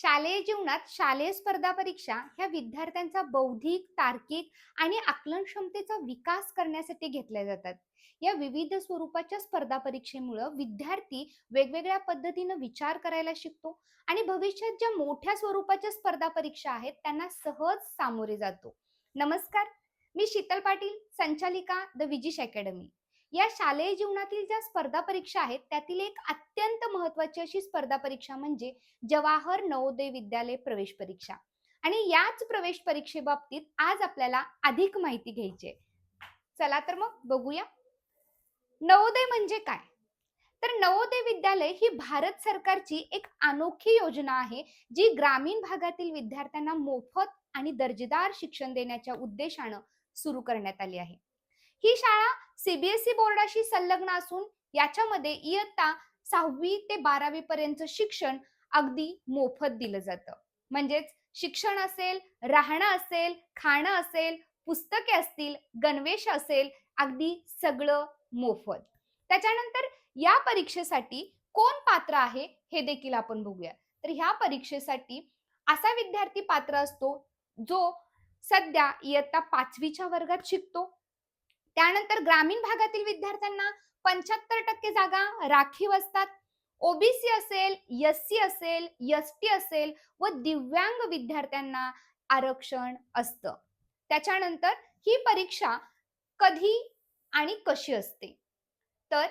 शालेय जीवनात शालेय स्पर्धा परीक्षा ह्या विद्यार्थ्यांचा बौद्धिक तार्किक आणि आकलन क्षमतेचा विकास करण्यासाठी घेतल्या जातात. या विविध स्वरूपाच्या स्पर्धा परीक्षेमुळं विद्यार्थी वेगवेगळ्या पद्धतीनं विचार करायला शिकतो आणि भविष्यात ज्या मोठ्या स्वरूपाच्या स्पर्धा परीक्षा आहेत त्यांना सहज सामोरे जातो. नमस्कार मी शीतल पाटील संचालिका द विजिश अकॅडमी. या शालेय जीवनातील ज्या स्पर्धा परीक्षा आहेत त्यातील एक अत्यंत महत्वाची अशी स्पर्धा परीक्षा म्हणजे जवाहर नवोदय विद्यालय प्रवेश परीक्षा. आणि याच प्रवेश परीक्षेबाबतीत आज आपल्याला अधिक माहिती घ्यायची आहे. चला तर मग बघूया. नवोदय म्हणजे काय? तर नवोदय विद्यालय ही भारत सरकारची एक अनोखी योजना आहे जी ग्रामीण भागातील विद्यार्थ्यांना मोफत आणि दर्जेदार शिक्षण देण्याच्या उद्देशानं सुरू करण्यात आली आहे. ही शाळा सीबीएसई बोर्डाशी संलग्न असून याच्यामध्ये इयत्ता सहावी ते बारावी पर्यंत शिक्षण अगदी मोफत दिलं जातं. म्हणजेच शिक्षण असेल राहणं असेल खाणं असेल पुस्तके असतील गणवेश असेल अगदी सगळं मोफत. त्याच्यानंतर या परीक्षेसाठी कोण पात्र आहे हे देखील आपण बघूया. तर ह्या परीक्षेसाठी असा विद्यार्थी पात्र असतो जो सध्या इयत्ता पाचवीच्या वर्गात शिकतो. त्यानंतर ग्रामीण भागातील विद्यार्थ्यांना पंच्याहत्तर टक्के जागा राखीव असतात. ओबीसी असेल एससी असेल एसटी असेल व दिव्यांग विद्यार्थ्यांना आरक्षण असतं. त्याच्यानंतर ही परीक्षा कधी आणि कशी असते? तर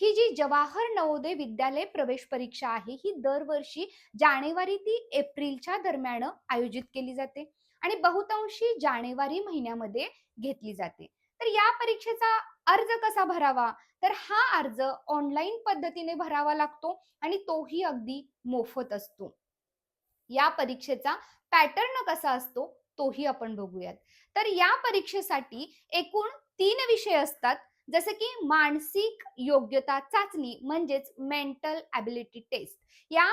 ही जी जवाहर नवोदय विद्यालय प्रवेश परीक्षा आहे ही दरवर्षी जानेवारी ती एप्रिलच्या दरम्यान आयोजित केली जाते आणि बहुतांशी जानेवारी महिन्यामध्ये घेतली जाते. तर या परीक्षेचा अर्ज कसा भरावा? तर हा अर्ज ऑनलाईन पद्धतीने भरावा लागतो आणि तोही अगदी मोफत असतो. या परीक्षेचा पॅटर्न कसा असतो तोही आपण बघूयात. तर या परीक्षेसाठी एकूण तीन विषय असतात. जसे की मानसिक योग्यता चाचणी म्हणजेच मेंटल ॲबिलिटी टेस्ट या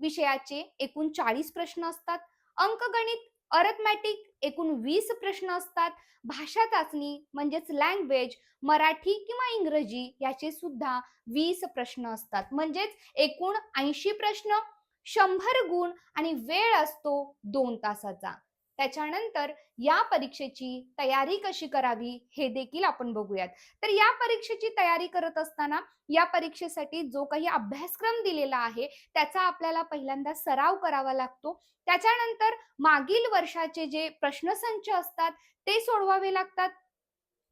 विषयाचे एकूण चाळीस प्रश्न असतात. अंकगणित अरथमॅटिक एकूण वीस प्रश्न असतात. भाषा चाचणी म्हणजेच लँग्वेज मराठी किंवा इंग्रजी याचे सुद्धा वीस प्रश्न असतात. म्हणजेच एकूण ऐंशी प्रश्न शंभर गुण आणि वेळ असतो दोन तासाचा. त्याच्यानंतर या परीक्षेची तयारी कशी करावी हे देखील आपण बघूयात. तर या परीक्षेची तयारी करत असताना या परीक्षेसाठी जो काही अभ्यासक्रम दिलेला आहे त्याचा आपल्याला पहिल्यांदा सराव करावा लागतो. त्याच्यानंतर मागील वर्षाचे जे प्रश्नसंच असतात ते सोडवावे लागतात.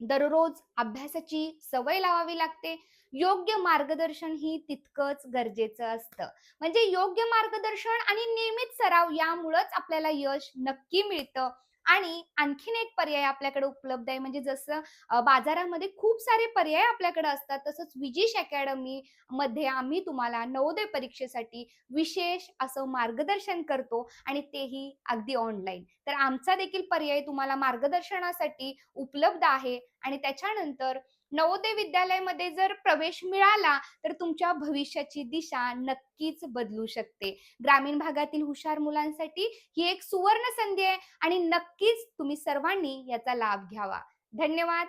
दररोज अभ्यासाची सवय लावावी लागते. योग्य मार्गदर्शन ही तितकंच गरजेचं असतं. म्हणजे योग्य मार्गदर्शन आणि नियमित सराव यामुळेच आपल्याला यश नक्की मिळतं. आणि आणखीन एक पर्याय आपल्याकडे उपलब्ध आहे. म्हणजे जसं बाजारामध्ये खूप सारे पर्याय आपल्याकडे असतात. तसंच विजिश अकॅडमी मध्ये आम्ही तुम्हाला नवोदय परीक्षेसाठी विशेष असं मार्गदर्शन करतो आणि तेही अगदी ऑनलाईन. तर आमचा देखील पर्याय तुम्हाला मार्गदर्शनासाठी उपलब्ध आहे. आणि त्याच्यानंतर नवोदय विद्यालयामध्ये जर प्रवेश मिळाला तर तुमच्या भविष्याची दिशा नक्कीच बदलू शकते. ग्रामीण भागातील हुशार मुलांसाठी ही एक सुवर्ण संधी आहे आणि नक्कीच तुम्ही सर्वांनी याचा लाभ घ्यावा. धन्यवाद.